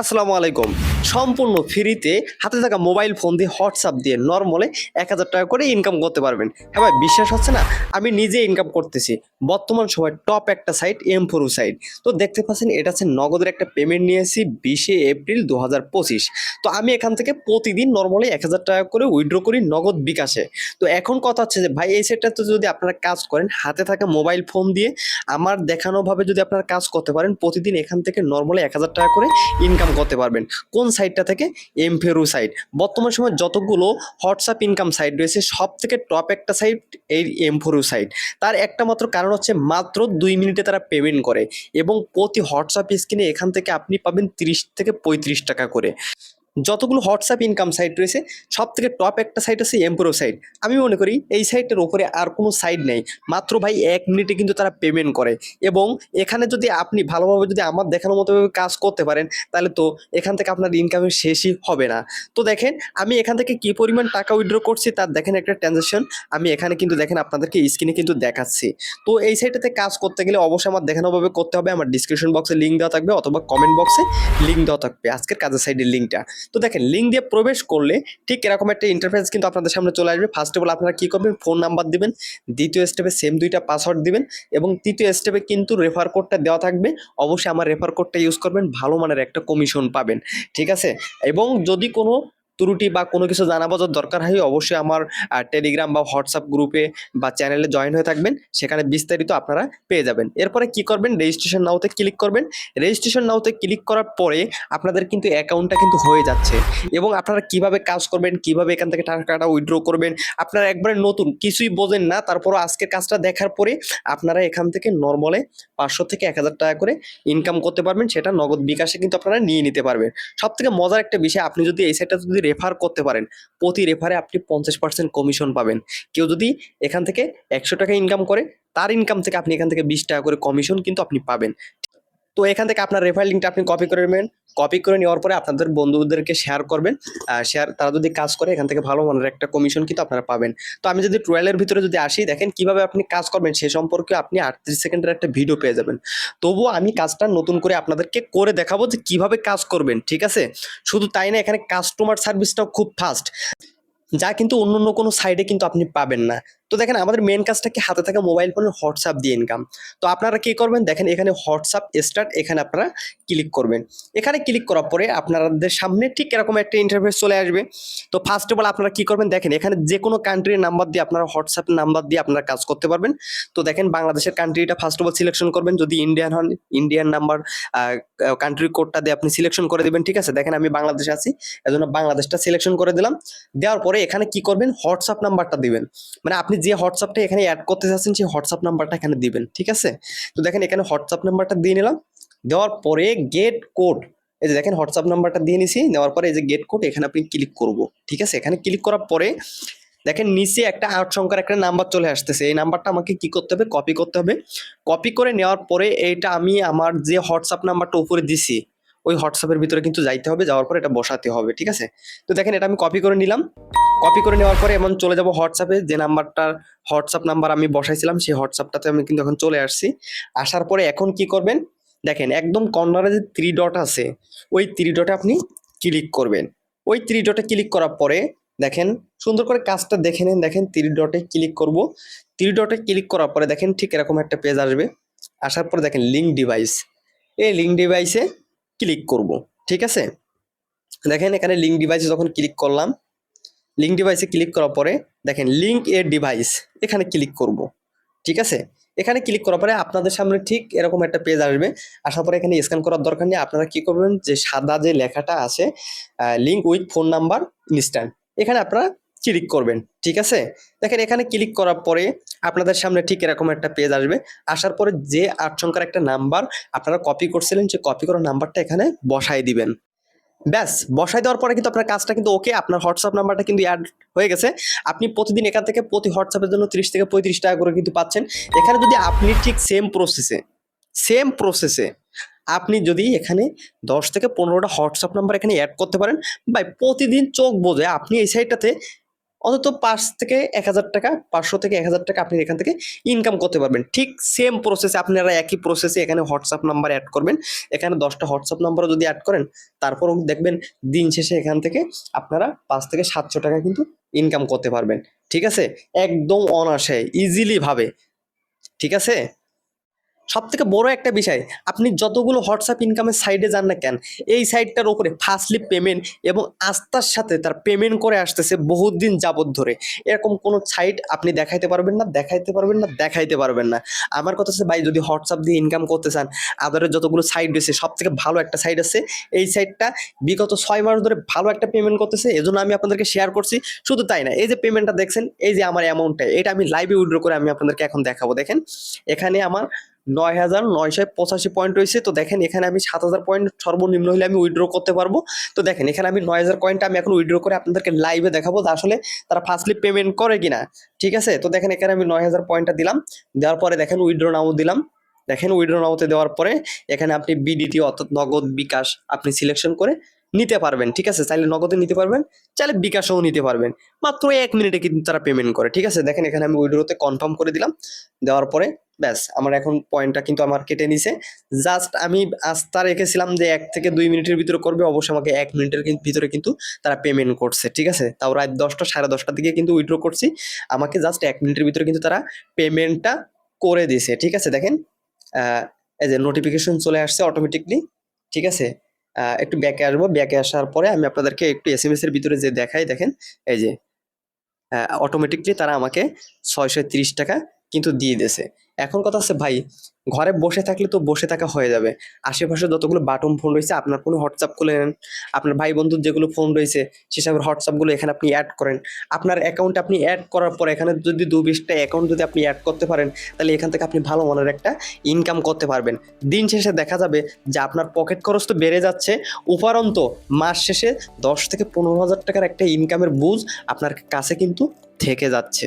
আসসালামু আলাইকুম। সম্পূর্ণ ফ্রিতে হাতে থাকা মোবাইল ফোন দিয়ে হোয়াটসঅ্যাপ দিয়ে নর্মালে এক হাজার টাকা করে ইনকাম করতে পারবেন। হ্যাঁ ভাই, বিশ্বাস হচ্ছে না? আমি নিজে ইনকাম করতেছি। বর্তমান সময় টপ একটা সাইট এম ফোরু সাইট তো দেখতে পাচ্ছেন, এটা হচ্ছে নগদের একটা পেমেন্ট নিয়ে নিয়েছি বিশে এপ্রিল দু হাজার পঁচিশ। তো আমি এখান থেকে প্রতিদিন নর্মালি এক হাজার টাকা করে উইথড্র করি নগদ বিকাশে। তো এখন কথা হচ্ছে যে, ভাই, এই সেটটাতে যদি আপনারা কাজ করেন, হাতে থাকা মোবাইল ফোন দিয়ে আমার দেখানোভাবে যদি আপনারা কাজ করতে পারেন, প্রতিদিন এখান থেকে নর্মালি এক হাজার টাকা করে ইনকাম করতে পারবেন। কোন সাইটটা থেকে এমফেরু সাইট বর্তমান সময় যতগুলো হোয়াটসঅ্যাপ ইনকাম সাইট রয়েছে সব থেকে টপ একটা সাইট এই এমফেরু সাইট তার একটা মাত্র কারণ হচ্ছে, মাত্র দুই মিনিটে তারা পেমেন্ট করে এবং প্রতি হোয়াটসঅ্যাপ স্ক্রিনে এখান থেকে আপনি পাবেন তিরিশ থেকে পঁয়ত্রিশ টাকা করে। যতগুলো হোয়াটসঅ্যাপ ইনকাম সাইট রয়েছে সব থেকে টপ একটা সাইট আছে এমপ্রো সাইট আমি মনে করি এই সাইটের ওপরে আর কোনো সাইট নেই। মাত্র ভাই এক মিনিটে কিন্তু তারা পেমেন্ট করে। এবং এখানে যদি আপনি ভালোভাবে যদি আমার দেখানোর মতো ভাবে কাজ করতে পারেন, তাহলে তো এখান থেকে আপনার ইনকামের শেষই হবে না। তো দেখেন, আমি এখান থেকে কি পরিমাণ টাকা উইথড্র করছি তার দেখেন একটা ট্রানজাকশন আমি এখানে কিন্তু দেখেন আপনাদেরকে স্ক্রিনে কিন্তু দেখাচ্ছি। তো এই সাইটটাতে কাজ করতে গেলে অবশ্যই আমার দেখানোভাবে করতে হবে। আমার ডিসক্রিপশন বক্সে লিঙ্ক দেওয়া থাকবে অথবা কমেন্ট বক্সে লিঙ্ক দেওয়া থাকবে। আজকের কাজের সাইডের লিঙ্কটা তো দেখেন লিঙ্ক দিয়ে প্রবেশ করলে ঠিক এরকম একটা ইন্টারফেস কিন্তু আপনাদের সামনে চলে আসবে। ফার্স্ট অফ অল আপনারা কী করবেন? ফোন নাম্বার দিবেন, দ্বিতীয় স্টেপে সেম দুইটা পাসওয়ার্ড দেবেন এবং তৃতীয় স্টেপে কিন্তু রেফার কোডটা দেওয়া থাকবে। অবশ্যই আমার রেফার কোডটা ইউজ করবেন, ভালো মানের একটা কমিশন পাবেন, ঠিক আছে? এবং যদি কোনো ত্রুটি বা কোনো কিছু জানা বোঝার দরকার হয় অবশ্যই আমার টেলিগ্রাম বা হোয়াটসঅ্যাপ গ্রুপে বা চ্যানেলে জয়েন হয়ে থাকবেন। সেখানে বিস্তারিত আপনারা পেয়ে যাবেন। এরপরে কি করবেন? রেজিস্ট্রেশন নাওতে ক্লিক করবেন। রেজিস্ট্রেশন নাওতে ক্লিক করার পরে আপনাদের কিন্তু অ্যাকাউন্টটা কিন্তু হয়ে যাচ্ছে। এবং আপনারা কীভাবে কাজ করবেন? কীভাবে এখান থেকে টাকাটা উইথড্র করবেন? আপনারা একবারে নতুন, কিছুই বোঝেন না। তারপরও আজকের কাজটা দেখার পরে আপনারা এখান থেকে নর্মালে পাঁচশো থেকে এক হাজার টাকা করে ইনকাম করতে পারবেন। সেটা নগদ বিকাশে কিন্তু আপনারা নিয়ে নিতে পারবেন। সব থেকে মজার একটা বিষয়, আপনি যদি এই সাইটটা যদি রেফার করতে পারেন। প্রতি রেফারে আপনি পঞ্চাশ পার্সেন্ট কমিশন পাবেন। কেউ যদি এখান থেকে একশো টাকা ইনকাম করে, তার ইনকাম থেকে আপনি এখান থেকে বিশ টাকা করে কমিশন কিন্তু আপনি পাবেন। তো এখান থেকে আপনার রেফার লিঙ্কটা আপনি কপি করে নেবেন। কপি করে নেওয়ার পরে আপনাদের বন্ধুদেরকে শেয়ার করবেন। শেয়ার তারা যদি কাজ করে, এখান থেকে ভালো মানের একটা কমিশন কিন্তু আপনারা পাবেন। তো আমি যদি ট্রয়ালের ভিতরে যদি আসি, দেখেন কীভাবে আপনি কাজ করবেন, সে সম্পর্কে আপনি আটত্রিশ সেকেন্ডের একটা ভিডিও পেয়ে যাবেন। তবুও আমি কাজটা নতুন করে আপনাদেরকে করে দেখাবো যে কীভাবে কাজ করবেন, ঠিক আছে? শুধু তাই না, এখানে কাস্টমার সার্ভিসটাও খুব ফাস্ট যা কিন্তু অন্য অন্য কোনো সাইডে কিন্তু আপনি পাবেন না। তো দেখেন, আমাদের মেন কাজটা কি? হাতে থাকা মোবাইল ফোনের হোয়াটসঅ্যাপ দিয়ে ইনকাম তো আপনারা কি করবেন? দেখেন, এখানে হোয়াটসঅ্যাপ স্টার্ট এখানে আপনারা ক্লিক করবেন। এখানে ক্লিক করার পরে আপনাদের সামনে ঠিক এরকম একটা ইন্টারফেস চলে আসবে। তো ফার্স্ট অফ অল আপনারা কি করবেন? দেখেন, এখানে যে কোনো কান্ট্রির নাম্বার দিয়ে আপনারা হোয়াটসঅ্যাপ নাম্বার দিয়ে আপনারা কাজ করতে পারবেন। তো দেখেন, বাংলাদেশের কান্ট্রিটা ফার্স্ট অফ অল সিলেকশন করবেন। যদি ইন্ডিয়ান হন ইন্ডিয়ান নাম্বার কান্ট্রি কোডটা দিয়ে আপনি সিলেকশন করে দেবেন, ঠিক আছে? দেখেন, আমি বাংলাদেশে আছি, এজন্য বাংলাদেশটা সিলেকশন করে দিলাম। দেওয়ার পরে এখানে কি করবেন? হোয়াটসঅ্যাপ নাম্বারটা দিবেন। মানে আপনি যে হোয়াটসঅ্যাপটা এখানে অ্যাড করতে চাচ্ছেন, সেই হোয়াটসঅ্যাপ নাম্বারটা এখানে দিবেন, ঠিক আছে? তো দেখেন এখানে হোয়াটসঅ্যাপ নাম্বারটা দিয়ে নিলাম। দেওয়ার পরে গেট কোড এই যে দেখেন হোয়াটসঅ্যাপ নাম্বারটা দিয়ে নিছি। নেওয়ার পরে এই যে গেট কোড এখানে আপনি ক্লিক করব, ঠিক আছে? এখানে ক্লিক করার পরে দেখেন নিচে একটা আট সংখ্যার একটা নাম্বার চলে আসতেছে। এই নাম্বারটা আমাকে কি করতে হবে? কপি করতে হবে। কপি করে নেওয়ার পরে এইটা আমি আমার যে হোয়াটসঅ্যাপ নাম্বারটা উপরে দিছি, ওই হোয়াটসঅ্যাপের ভিতরে কিন্তু যাইতে হবে। যাওয়ার পরে এটা বসাতে হবে, ঠিক আছে? তো দেখেন এটা আমি কপি করে নিলাম। কপি করে নেওয়ার পরে এমন চলে যাব হোয়াটসঅ্যাপে যে নাম্বারটার হোয়াটসঅ্যাপ নাম্বার আমি বসাইছিলাম, সেই হোয়াটসঅ্যাপটাতে আমি কিন্তু এখন চলে আসছি। আসার পরে এখন কি করবেন? দেখেন, একদম কর্নারে যে থ্রি ডট আছে, ওই থ্রি ডটে আপনি ক্লিক করবেন। ওই থ্রি ডটে ক্লিক করার পরে দেখেন, সুন্দর করে কাজটা দেখে নেন। দেখেন থ্রি ডটে ক্লিক করব। থ্রি ডটে ক্লিক করার পরে দেখেন, ঠিক এরকম একটা পেজ আসবে। আসার পরে দেখেন লিঙ্ক ডিভাইস এই লিঙ্ক ডিভাইসে ক্লিক করব। ঠিক আছে? দেখেন, এখানে লিঙ্ক ডিভাইসে যখন ক্লিক করলাম লিঙ্ক ডিভাইসে ক্লিক করার পরে দেখেন লিঙ্ক এ ডিভাইস এখানে ক্লিক করব। ঠিক আছে? এখানে ক্লিক করার পরে আপনাদের সামনে ঠিক এরকম একটা পেজ আসবে। আসার পরে এখানে স্ক্যান করার দরকার নেই। আপনারা কি করবেন? যে সাদা যে লেখাটা আছে link with phone number instant এখানে আপনারা ক্লিক করবেন। ঠিক আছে? দেখেন এখানে ক্লিক করার পরে আপনাদের সামনে ঠিক এরকম একটা পেজ আসবে। আসার পরে যে আট সংখ্যার একটা নাম্বার আপনারা কপি করছিলেন যে কপি করা নাম্বারটা এখানে বসাই দিবেন। ব্যাস বসাই দেওয়ার পরে কিন্তু আপনার কাজটা কিন্তু ওকে আপনার হোয়াটসঅ্যাপ নাম্বারটা কিন্তু অ্যাড হয়ে গেছে। আপনি প্রতিদিন এখান থেকে প্রতি হোয়াটসঅ্যাপের জন্য তিরিশ থেকে পঁয়ত্রিশ টাকা করে কিন্তু পাচ্ছেন। এখানে যদি আপনি ঠিক সেম প্রসেসে সেম প্রসেসে আপনি যদি এখানে দশ থেকে পনেরোটা হোয়াটসঅ্যাপ নাম্বার এখানে অ্যাড করতে পারেন বাই প্রতিদিন চোখ বোঝে আপনি এই সাইডটাতে অন্তত পাঁচ থেকে এক হাজার টাকা, পাঁচশো থেকে এক হাজার টাকা আপনি এখান থেকে ইনকাম করতে পারবেন। ঠিক সেম প্রসেসে আপনারা একই প্রসেসে এখানে হোয়াটসঅ্যাপ নাম্বার অ্যাড করবেন। এখানে দশটা হোয়াটসঅ্যাপ নাম্বারও যদি অ্যাড করেন, তারপরও দেখবেন দিন শেষে এখান থেকে আপনারা পাঁচ থেকে সাতশো টাকা কিন্তু ইনকাম করতে পারবেন। ঠিক আছে? একদম অনাসে ইজিলিভাবে ঠিক আছে? সব থেকে বড় একটা বিষয়, আপনি যতগুলো হোয়াটসঅ্যাপ ইনকামের সাইডে যান না কেন, এই সাইটটার উপরে ফার্স্টলি পেমেন্ট এবং আস্থার সাথে তার পেমেন্ট করে আসতেছে বহুত দিন যাবত ধরে। এরকম কোনো সাইট আপনি দেখাইতে পারবেন না, দেখাইতে পারবেন না, দেখাইতে পারবেন না। আমার কথা হচ্ছে ভাই, যদি হোয়াটসঅ্যাপ দিয়ে ইনকাম করতে চান আদারের যতগুলো সাইট রয়েছে সব থেকে ভালো একটা সাইট আছে, এই সাইটটা বিগত ছয় মাস ধরে ভালো একটা পেমেন্ট করতেছে, এজন্য আমি আপনাদেরকে শেয়ার করছি। শুধু তাই না, এই যে পেমেন্টটা দেখছেন, এই যে আমার অ্যামাউন্টটা এটা আমি লাইভে উইড্রো করে আমি আপনাদেরকে এখন দেখাবো। দেখেন, এখানে আমার নয় হাজার নয়শো পঁচাশি পয়েন্ট রয়েছে। তো দেখেন, এখানে আমি সাত হাজার পয়েন্ট সর্বনিম্ন হলে আমি উইড্রো করতে পারব। তো দেখেন, এখানে আমি নয় হাজার পয়েন্টটা আমি এখন উইড্রো করে আপনাদেরকে লাইভে দেখাবো আসলে তারা ফার্স্টলি পেমেন্ট করে কিনা। ঠিক আছে? তো দেখেন, এখানে আমি নয় হাজার পয়েন্টটা দিলাম। দেওয়ার পরে দেখেন উইড্রো নাও দিলাম। দেখেন উইড্রো নাওতে দেওয়ার পরে এখানে আপনি বিডিটি অর্থাৎ নগদ বিকাশ আপনি সিলেকশন করে নিতে পারবেন, ঠিক আছে? চাইলে নগদে নিতে পারবেন, চাইলে বিকাশও নিতে পারবেন। মাত্র এক মিনিটে কিন্তু তারা পেমেন্ট করে, ঠিক আছে? দেখেন এখানে আমি উইড্রোতে কনফার্ম করে দিলাম। দেওয়ার পরে, ব্যাস, আমার এখন পয়েন্টটা কিন্তু আমার কেটে নিছে। জাস্ট আমি আস্থা রেখেছিলাম যে এক থেকে দুই মিনিটের ভিতরে করবে, অবশ্যই আমাকে এক মিনিটের ভিতরে কিন্তু তারা পেমেন্ট করছে, ঠিক আছে? তাও রাত দশটা, সাড়ে দশটার দিকে কিন্তু উইড্রো করছি। আমাকে জাস্ট এক মিনিটের ভিতরে কিন্তু তারা পেমেন্টটা করে দিছে, ঠিক আছে? দেখেন এই যে নোটিফিকেশন চলে আসছে অটোমেটিকলি ঠিক আছে? একটু ব্যাকে আসব। ব্যাকে আসার পরে আমি আপনাদেরকে একটু এস এম এর ভিতরে যে দেখাই, দেখেন, এই যে অটোমেটিকলি তারা আমাকে ছয়শো টাকা কিন্তু দিয়ে দিয়েছে। এখন কথা আছে ভাই, ঘরে বসে থাকলে তো বসে থাকা হয়ে যাবে। আশেপাশে যতগুলো বাটন ফোন রয়েছে, আপনার কোনো হোয়াটসঅ্যাপ খুলে নেন। আপনার ভাই বন্ধুর যেগুলো ফোন রয়েছে, সেসবের হোয়াটসঅ্যাপগুলো এখানে আপনি অ্যাড করেন। আপনার অ্যাকাউন্ট আপনি অ্যাড করার পর এখানে যদি দু বিশটা অ্যাকাউন্ট যদি আপনি অ্যাড করতে পারেন, তাহলে এখান থেকে আপনি ভালো মানের একটা ইনকাম করতে পারবেন। দিন শেষে দেখা যাবে যে আপনার পকেট খরচ তো বেড়ে যাচ্ছে, উপরন্ত মাস শেষে দশ থেকে পনেরো হাজার টাকার একটা ইনকামের বুঝ আপনার কাছে কিন্তু থেকে যাচ্ছে।